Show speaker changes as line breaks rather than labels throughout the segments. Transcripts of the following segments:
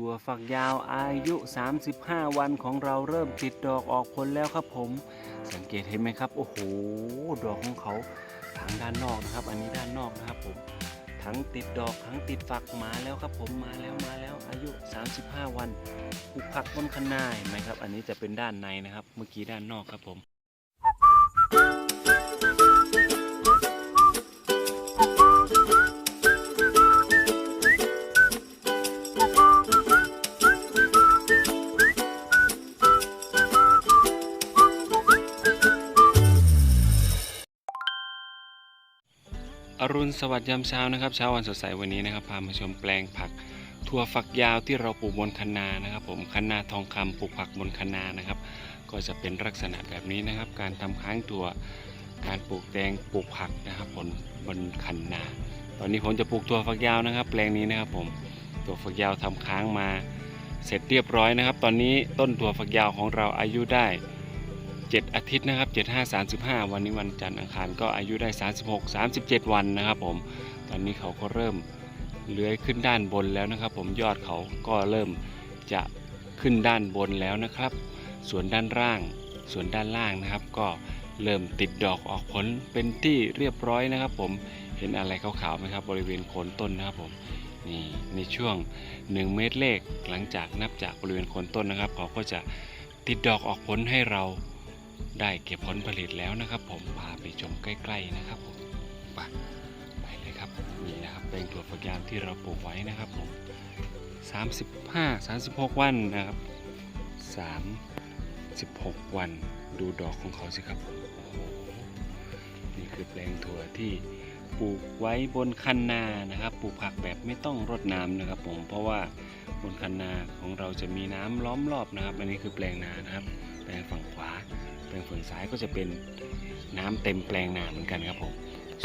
ถั่วฝักยาวอายุ 35 วันของเราเริ่มติดดอกออกผลแล้วครับผม สังเกตเห็นไหมครับ โอ้โห ดอกของเขาทางด้านนอกนะครับ อันนี้ด้านนอกนะครับผม ทั้งติดดอกทั้งติดฝักมาแล้วครับผม มาแล้วมาแล้วอายุ 35 วันปลูกผักบนคะนาเห็นไหมครับ อันนี้จะเป็นด้านในนะครับ เมื่อกี้ด้านนอกครับผม ณสวัสดิ์ยามเช้านะครับเช้าวันสดใสวันนี้นะครับพามาชมแปลงผักถั่วฝักยาวที่เราปลูกบนคะนานะครับ ผมคะนาทองคำปลูกผักบนคะนานะครับ ก็จะเป็นลักษณะแบบนี้นะครับ การทำค้างตัวการปลูกแตงปลูกผักนะครับบนบนคันนา ตอนนี้ผมจะปลูกถั่วฝักยาวนะครับ แปลงนี้นะครับผมถั่วฝักยาวทำค้างมา เสร็จเรียบร้อยนะครับ ตอนนี้ต้นถั่วฝักยาวของเราอายุได้ 7 อาทิตย์นะครับ 75 35 วันนี้วันจันทร์อังคารก็อายุได้ 36 37 วันนะครับผมตอนนี้เขาก็เริ่มเลื้อยขึ้นด้านบนแล้วนะครับ ผมยอดเขาก็เริ่มจะขึ้นด้านบนแล้วนะครับ ส่วนด้านล่าง ส่วนด้านล่างนะครับ ก็เริ่มติดดอกออกผลเป็นที่เรียบร้อยนะครับ ผมเห็นอะไรขาวๆไหมครับ บริเวณโคนต้นนะครับผมนี่ในช่วง 1 เมตรเลขหลังจากนับจากบริเวณโคนต้นนะครับ เขาก็จะติดดอกออกผลให้เรา ได้เก็บผลผลิตแล้วนะครับ ผมพาไปชมใกล้ๆนะครับผมไปไปเลยครับนี่นะครับแปลงถั่วฝักยาวที่เราปลูกไว้นะครับผม35 36 วันนะครับ 36 วันดูดอกของเขาสิครับผมโอ้โหนี่คือแปลงถั่วที่ปลูกไว้บนคันนานะครับ ปลูกผักแบบไม่ต้องรดน้ำนะครับผมเพราะว่าบนคันนาของเราจะมีน้ำล้อมรอบนะครับ อันนี้คือแปลงนานะครับ แปลงฝั่งขวา แปลงฝั่งซ้ายก็จะเป็นน้ำเต็มแปลงนาเหมือนกันครับผม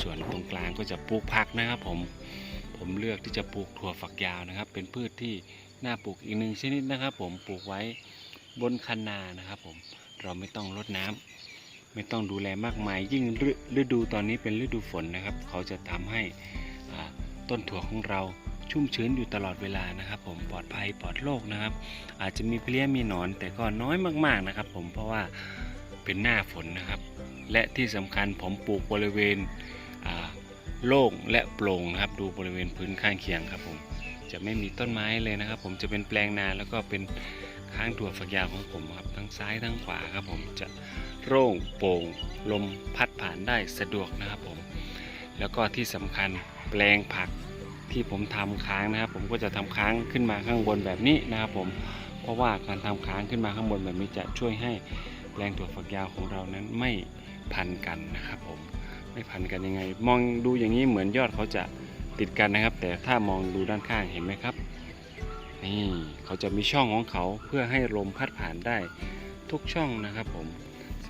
ส่วนตรงกลางก็จะปลูกผักนะครับผม ผมเลือกที่จะปลูกถั่วฝักยาวนะครับ เป็นพืชที่น่าปลูกอีกหนึ่งชนิดนะครับ ผมปลูกไว้บนคันนานะครับ ผมเราไม่ต้องรดน้ำไม่ต้องดูแลมากมาย ยิ่งฤดูตอนนี้เป็นฤดูฝนนะครับ เขาจะทำให้ต้นถั่วของเราชุ่มชื้นอยู่ตลอดเวลานะครับ ผมปลอดภัยปลอดโรคนะครับ อาจจะมีเพลี้ยมีหนอนแต่ก็น้อยมากๆนะครับ ผมเพราะว่า เป็นหน้าฝนนะครับ และที่สำคัญผมปลูกบริเวณโล่งและโปร่งนะครับ ดูบริเวณพื้นข้างเคียงครับผมจะไม่มีต้นไม้เลยนะครับ ผมจะเป็นแปลงนาแล้วก็เป็นข้างถั่วฝักยาวของผมครับทั้งซ้ายทั้งขวาครับผมจะโล่งโปร่งลมพัดผ่านได้สะดวกนะครับผม แล้วก็ที่สำคัญแปลงผักที่ผมทำค้างนะครับ ผมก็จะทำค้างขึ้นมาข้างบนแบบนี้นะครับผมเพราะว่าการทำค้างขึ้นมาข้างบนแบบนี้จะช่วยให้ แปลงถั่วฝักยาวของเรานั้นไม่พันกันนะครับผมไม่พันกันยังไง มองดูอย่างนี้เหมือนยอดเขาจะติดกันนะครับ แต่ถ้ามองดูด้านข้างเห็นไหมครับนี่เขาจะมีช่องของเขาเพื่อให้ลมพัดผ่านได้ทุกช่องนะครับผม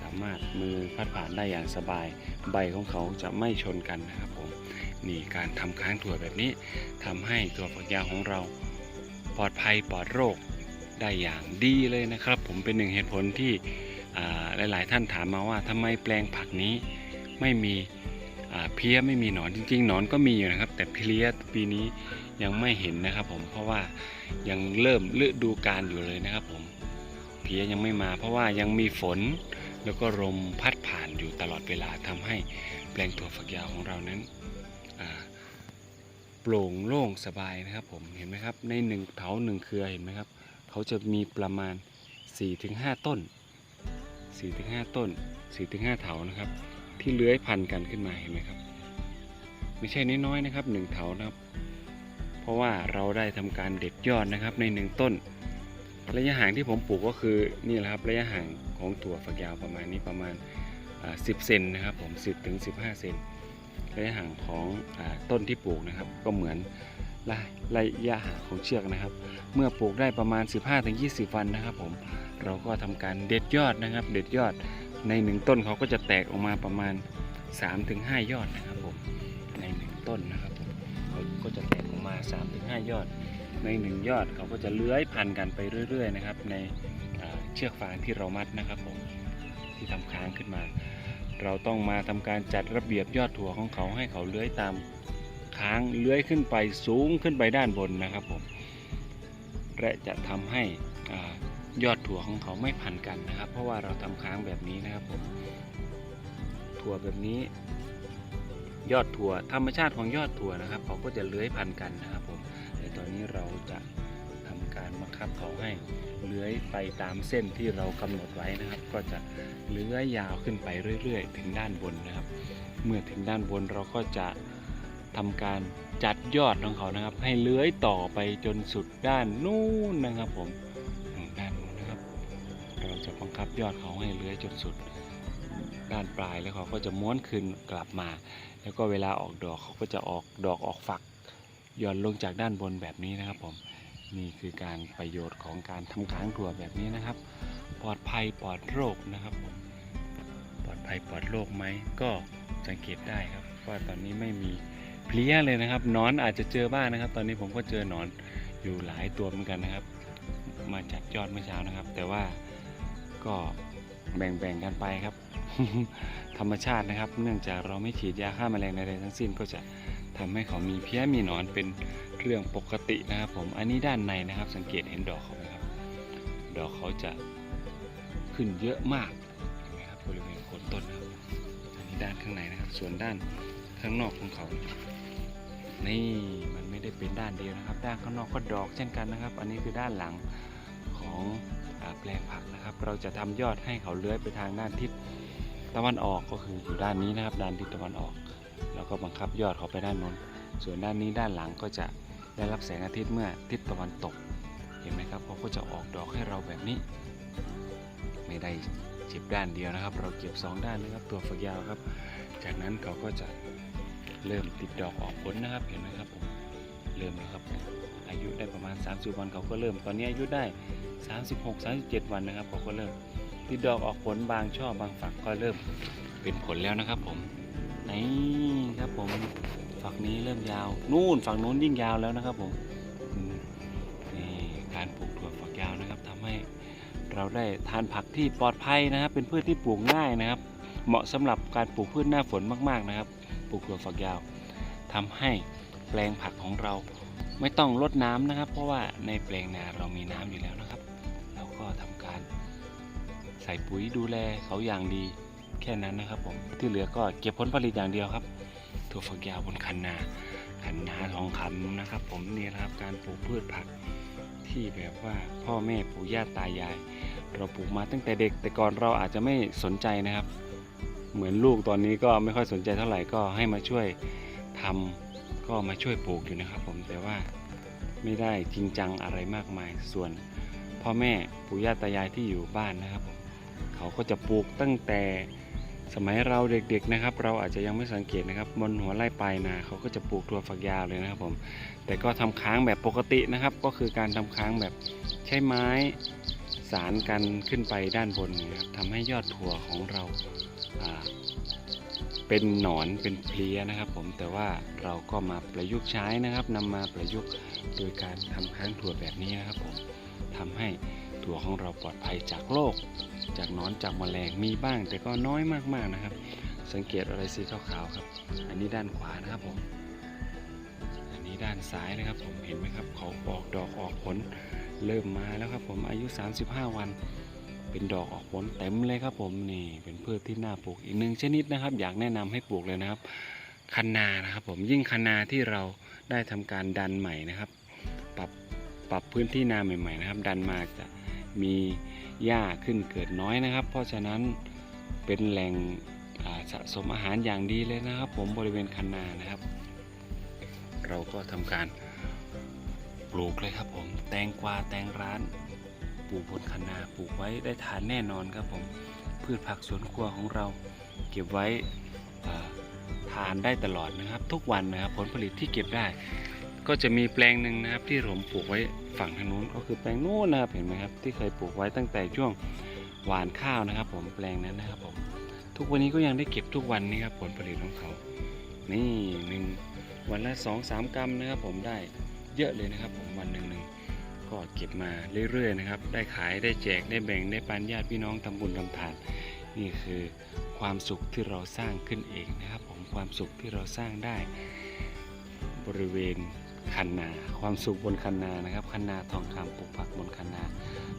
สามารถมือพัดผ่านได้อย่างสบาย ใบของเขาจะไม่ชนกันนะครับผมนี่การทำค้างถั่วแบบนี้ทำให้ถั่วฝักยาวของเราปลอดภัยปลอดโรคได้อย่างดีเลยนะครับ ผมเป็นหนึ่งเหตุผลที่ หลายๆ ท่านถามมาว่าทำไมแปลงผักนี้ไม่มีเพี้ยไม่มีหนอนจริงๆหนอนก็มีอยู่นะครับ แต่เพี้ยปีนี้ยังไม่เห็นนะครับผมเพราะว่ายังเริ่มฤดูกาลอยู่เลยนะครับผมเพี้ยยังไม่มา เพราะว่ายังมีฝนแล้วก็ลมพัดผ่านอยู่ตลอดเวลาทำให้แปลงถั่วฝักยาวของเรานั้นโปร่งโล่งสบายนะครับผมเห็นไหมครับในหนึ่งเถาหนึ่งเครือเห็นไหมครับเขาจะมีประมาณ 4-5 ต้น 4-5 ต้น 4-5 เถานะครับ ที่เลื้อยพันกันขึ้นมาเห็นไหมครับ ไม่ใช่น้อยๆนะครับหนึ่งเถานะครับ เพราะว่าเราได้ทำการเด็ดยอดนะครับในหนึ่งต้น ระยะห่างที่ผมปลูกก็คือนี่แหละครับระยะห่างของถั่วฝักยาวประมาณนี้ประมาณ 10 เซนนะครับผม 10ถึง15 เซนระยะห่างของอต้นที่ปลูกนะครับ ก็เหมือนระยะห่างของเชือกนะครับ เมื่อปลูกได้ประมาณ 15-20 วันนะครับผม เราก็ทำการเด็ดยอดนะครับ เด็ดยอดในหนึ่งต้นเขาก็จะแตกออกมาประมาณ 3-5 ยอดนะครับผมในหนึ่งต้นนะครับผมเขาก็จะแตกออกมา 3-5 ยอด ในหนึ่งยอดเขาก็จะเลื้อยพันกันไปเรื่อย ๆ นะครับ ในเชือกฟางที่เรามัดนะครับผมที่ทำค้างขึ้นมา เราต้องมาทำการจัดระเบียบยอดถั่วของเขาให้เขาเลื้อยตามค้างเลื้อยขึ้นไปสูงขึ้นไปด้านบนนะครับผมและจะทำให้อา ยอดถั่วของเขาไม่พันกันนะครับ เพราะว่าเราทำค้างแบบนี้นะครับผมถั่วแบบนี้ ยอดถั่วธรรมชาติของยอดถั่วนะครับ เขาก็จะเลื้อยพันกันนะครับผมแต่ตอนนี้เราจะทำการบังคับเขาให้เลื้อยไปตามเส้นที่เรากำหนดไว้นะครับ ก็จะเลื้อยยาวขึ้นไปเรื่อย ๆ ถึงด้านบนนะครับ เมื่อถึงด้านบนเราก็จะทำการจัดยอดของเขานะครับ ให้เลื้อยต่อไปจนสุดด้านนู้นนะครับผม เราจะบังคับยอดเขาให้เลื้อยจนสุดด้านปลายแล้วเขาก็จะม้วนคืนกลับมา แล้วก็เวลาออกดอกเขาก็จะออกดอกออกฝักหย่อนลงจากด้านบนแบบนี้นะครับผมนี่คือการประโยชน์ของการทำค้างถั่วแบบนี้นะครับ ปลอดภัยปลอดโรคนะครับผมปลอดภัยปลอดโรคไหมก็สังเกตได้ครับว่าตอนนี้ไม่มีเพลี้ยเลยนะครับนอนอาจจะเจอบ้างนะครับ ตอนนี้ผมก็เจอหนอนอยู่หลายตัวเหมือนกันนะครับ มาจากยอดเมื่อเช้านะครับ แต่ว่า ก็แบ่งๆกันไปครับ ธรรมชาตินะครับ เนื่องจากเราไม่ฉีดยาฆ่าแมลงใดๆทั้งสิ้นก็จะทำให้เขามีเพี้ยมีหนอนเป็นเรื่องปกตินะครับ ผมอันนี้ด้านในนะครับ สังเกตเห็นดอกเขาไหมครับ ดอกเขาจะขึ้นเยอะมากเห็นไหมครับบริเวณโคนต้นนะครับอันนี้ด้านข้างในนะครับ ส่วนด้านข้างนอกของเขา นี่มันไม่ได้เป็นด้านเดียวนะครับ ด้านข้างนอกก็ดอกเช่นกันนะครับ อันนี้คือด้านหลังของ แปลงผักนะครับ เราจะทำยอดให้เขาเลื้อยไปทางด้านทิศตะวันออกก็คืออยู่ด้านนี้นะครับ ด้านทิศตะวันออก เราก็บังคับยอดเขาไปด้านโน้น ส่วนด้านนี้ด้านหลังก็จะได้รับแสงอาทิตย์เมื่อทิศตะวันตก เห็นไหมครับเขาก็จะออกดอกให้เราแบบนี้ ไม่ได้เก็บด้านเดียวนะครับ เราเก็บสองด้านนะครับ ตัวฝักยาวครับ จากนั้นเขาก็จะเริ่มติดดอกออกผลนะครับ เห็นไหมครับผม เริ่มแล้วครับผม อายุได้ประมาณ 30 วันเขาก็เริ่ม ตอนนี้อายุได้ 36 37 วันนะครับเขาก็เริ่มติดดอกออกผลบางช่อบางฝักก็เริ่มเป็นผลแล้วนะครับผมนี่ครับผมฝักนี้เริ่มยาว นู่นฝั่งนู้นยิ่งยาวแล้วนะครับผมนี่การปลูกถั่วฝักยาวนะครับทำให้เราได้ทานผักที่ปลอดภัยนะครับ เป็นพืชที่ปลูกง่ายนะครับ เหมาะสำหรับการปลูกพืชหน้าฝนมากๆนะครับ ปลูกถั่วฝักยาวทำให้แปลงผักของเรา ไม่ต้องรดน้ำนะครับ เพราะว่าในแปลงนาเรามีน้ำอยู่แล้วนะครับ เราก็ทำการใส่ปุ๋ยดูแลเขาอย่างดีแค่นั้นนะครับ ผมที่เหลือก็เก็บผลผลิตอย่างเดียวครับถั่วฝักยาวบนคันนาคันนาทองคำนะครับ ผมนี่นะครับการปลูกพืชผักที่แบบว่าพ่อแม่ปู่ย่าตายาย เราปลูกมาตั้งแต่เด็กแต่ก่อนเราอาจจะไม่สนใจนะครับ เหมือนลูกตอนนี้ก็ไม่ค่อยสนใจเท่าไหร่ก็ให้มาช่วยทำ ก็มาช่วยปลูกอยู่นะครับผมแต่ว่าไม่ได้จริงจังอะไรมากมาย ส่วนพ่อแม่ปู่ย่าตายายที่อยู่บ้านนะครับผมเขาก็จะปลูกตั้งแต่สมัยเราเด็กๆนะครับ เราอาจจะยังไม่สังเกตนะครับบนหัวไร่ปลายนาเขาก็จะปลูกถั่วฝักยาวเลยนะครับผมแต่ก็ทำค้างแบบปกตินะครับ ก็คือการทำค้างแบบใช้ไม้สารกันขึ้นไปด้านบนนะครับทำให้ยอดถั่วของเรา เป็นหนอนเป็นเพลี้ยนะครับ ผมแต่ว่าเราก็มาประยุกต์ใช้นะครับนำมาประยุกต์โดยการทำค้างถั่วแบบนี้นะครับผมทำให้ถั่วของเราปลอดภัยจากโรคจากหนอนจากแมลงมีบ้าง แต่ก็น้อยมากๆนะครับ สังเกตอะไรสีขาวๆครับ อันนี้ด้านขวานะครับผม อันนี้ด้านซ้ายนะครับผมเห็นไหมครับเขาออกดอกออกผลเริ่มมาแล้วครับผมอายุ 35 วัน เป็นดอกออกผลเต็มเลยครับผมนี่เป็นพืชที่น่าปลูกอีกหนึ่งชนิดนะครับ อยากแนะนำให้ปลูกเลยนะครับคะนานะครับผมยิ่งคะนาที่เราได้ทำการดันใหม่นะครับ ปรับปรับพื้นที่นาใหม่ๆนะครับ ดันมาจะมีหญ้าขึ้นเกิดน้อยนะครับ เพราะฉะนั้นเป็นแหล่งสะสมอาหารอย่างดีเลยนะครับ ผมบริเวณคันนานะครับ เราก็ทำการปลูกเลยครับผมแตงกวาแตงร้าน ลูกบนคันนาปลูกไว้ได้ทานแน่นอนครับผม พืชผักสวนครัวของเราเก็บไว้ทานได้ตลอดนะครับ ทุกวันนะครับผลผลิตที่เก็บได้ ก็จะมีแปลงหนึ่งนะครับ ที่ผมปลูกไว้ฝั่งทางนู้นก็คือแปลงนู้นนะครับเห็นไหมครับ ที่เคยปลูกไว้ตั้งแต่ช่วงหวานข้าวนะครับ ผมแปลงนั้นนะครับผมทุกวันนี้ก็ยังได้เก็บทุกวันนี้ครับผลผลิตของเขา นี่หนึ่งวันละสองสามกรัมนะครับ ผมได้เยอะเลยนะครับ ผมวันหนึ่ง ก็เก็บมาเรื่อยๆนะครับ ได้ขายได้แจกได้แบ่งได้ปันญาติพี่น้องทำบุญทำทาน นี่คือความสุขที่เราสร้างขึ้นเองนะครับผมความสุขที่เราสร้างได้บริเวณคันนา ความสุขบนคันนานะครับคันนาทองคำปลูกผักบนคันนา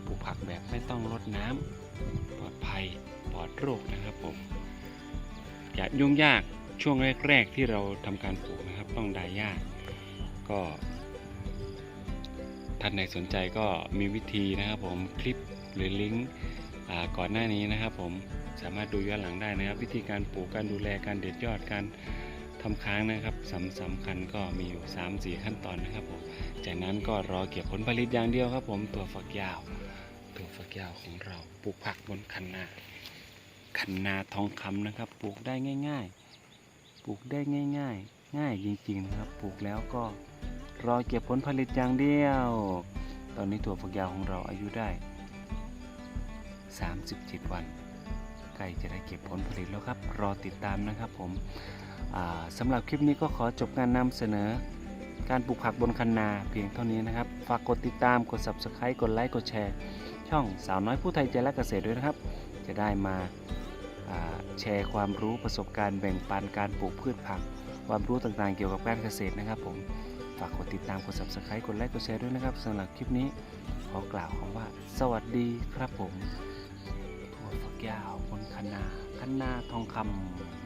ปลูกผักแบบไม่ต้องรดน้ำปลอดภัยปลอดโรคนะครับผมอย่ายุ่งยากช่วงแรก ๆ ที่เราทำการปลูกนะครับ ต้องดายหญ้าก็ ท่านไหนสนใจก็มีวิธีนะครับผมคลิปหรือลิงก์ก่อนหน้านี้นะครับผมสามารถดูย้อนหลังได้นะครับ วิธีการปลูกการดูแลการเด็ดยอดการทำค้างนะครับสำสำคัญก็มีอยู่ 3-4 ขั้นตอนนะครับผมจากนั้นก็รอเก็บผลผลิตอย่างเดียวครับผมตัวฝักยาวตัวฝักยาวของเราปลูกผักบนคันนาคันนาทองคำนะครับ ปลูกได้ง่าย ๆ ปลูกได้ง่าย ๆ ง่ายจริงๆนะครับ ปลูกแล้วก็ รอเก็บผลผลิตอย่างเดียว ตอนนี้ถั่วฝักยาวของเราอายุได้ 37 วันใกล้จะได้เก็บผลผลิตแล้วครับ รอติดตามนะครับผมสำหรับคลิปนี้ก็ขอจบการนำเสนอ การปลูกผักบนคันนาเพียงเท่านี้นะครับ ฝากกดติดตาม กด subscribe กดไลค์ กดแชร์ ช่องสาวน้อยผู้ไทยใจรักเกษตรด้วยนะครับ จะได้มาแชร์ความรู้ประสบการณ์แบ่งปันการปลูกพืชผัก ความรู้ต่างๆเกี่ยวกับการเกษตรนะครับผม ฝากกดติดตามกด subscribe กดไลค์กดแชร์ด้วยนะครับสำหรับคลิปนี้ขอกล่าวคำว่า สวัสดีครับผมถั่วฝักยาวบนคันนาคันนาทองคำ